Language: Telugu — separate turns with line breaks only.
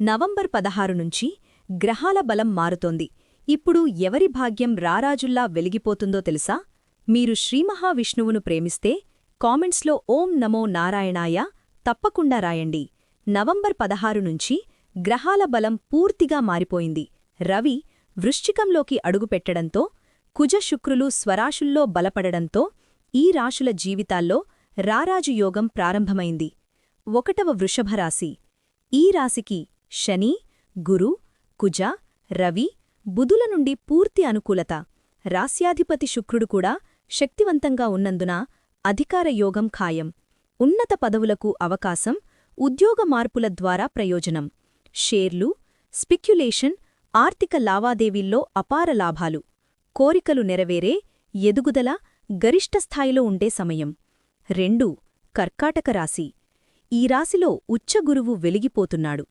నవంబర్ పదహారు నుంచి గ్రహాల బలం మారుతోంది. ఇప్పుడు ఎవరి భాగ్యం రారాజుల్లా వెలిగిపోతుందో తెలుసా? మీరు శ్రీమహావిష్ణువును ప్రేమిస్తే కామెంట్స్లో ఓం నమో నారాయణాయ తప్పకుండా రాయండి. నవంబర్ పదహారు నుంచి గ్రహాల బలం పూర్తిగా మారిపోయింది. రవి వృశ్చికంలోకి అడుగుపెట్టడంతో కుజ శుక్రులు స్వరాశుల్లో బలపడడంతో ఈ రాశుల జీవితాల్లో రారాజు యోగం ప్రారంభమైంది. ఒకటవ వృషభరాశి ఈ రాశికి శని గురు కుజ రవి బుధుల నుండి పూర్తి అనుకూలత. రాస్యాధిపతి శుక్రుడు కూడా శక్తివంతంగా ఉన్నందున అధికార యోగం ఖాయం. ఉన్నత పదవులకు అవకాశం ఉద్యోగ మార్పుల ద్వారా ప్రయోజనం. షేర్లు స్పిక్యులేషన్ ఆర్థిక లావాదేవీల్లో అపార లాభాలు. కోరికలు నెరవేరే ఎదుగుదల గరిష్ట స్థాయిలో ఉండే సమయం. రెండు కర్కాటక రాశి. ఈ రాశిలో ఉచ్చగురువు వెలిగిపోతున్నాడు.